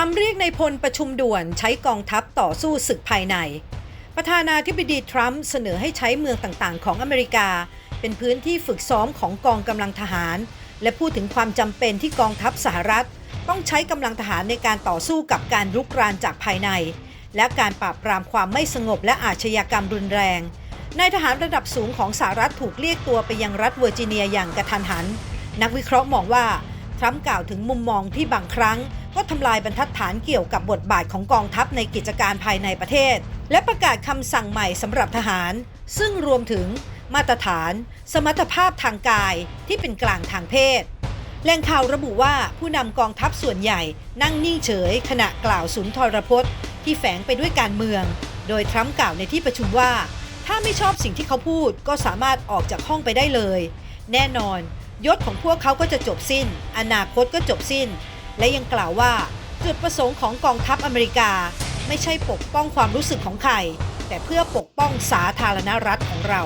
รัมป์เรียกในพลประชุมด่วนใช้กองทัพต่อสู้ศึกภายใน ประธานาธิบดีทรัมป์เสนอให้ใช้เมืองต่างๆ ของอเมริกา เป็นพื้นที่ฝึกซ้อมของกองกำลังทหาร และพูดถึงความจำเป็นที่กองทัพสหรัฐ ต้องใช้กำลังทหารในการต่อสู้กับการรุกรานจากภายใน และการปราบปรามความไม่สงบและอาชญากรรมรุนแรงนายทหารระดับสูงของสหรัฐถูกเรียกตัวไปยังรัฐเวอร์จิเนียอย่างกระทันหัน นักวิเคราะห์มองว่า ทรัมป์กล่าวถึงมุมมองที่บางครั้ง ก็ทำลายบรรทัดฐานเกี่ยวกับบทบาทของกองทัพในกิจการภายในประเทศ และประกาศคำสั่งใหม่สำหรับทหาร ซึ่งรวมถึงมาตรฐาน สมรรถภาพทางกายที่เป็นกลางทางเพศแหล่งข่าวระบุว่าผู้นำกองทัพส่วนใหญ่นั่งนิ่งเฉย ขณะกล่าวสุนทรพจน์ ที่แฝงไปด้วยการเมือง โดยทรัมป์กล่าวในที่ประชุมว่า ถ้าไม่ชอบสิ่งที่เขาพูดก็สามารถออกจากห้องไปได้เลย แน่นอน ยศของพวกเขาก็จะจบสิ้น อนาคตก็จบสิ้น และยังกล่าวว่าจุดประสงค์ของกองทัพอเมริกา ไม่ใช่ปกป้องความรู้สึกของใคร แต่เพื่อปกป้องสาธารณรัฐของเรา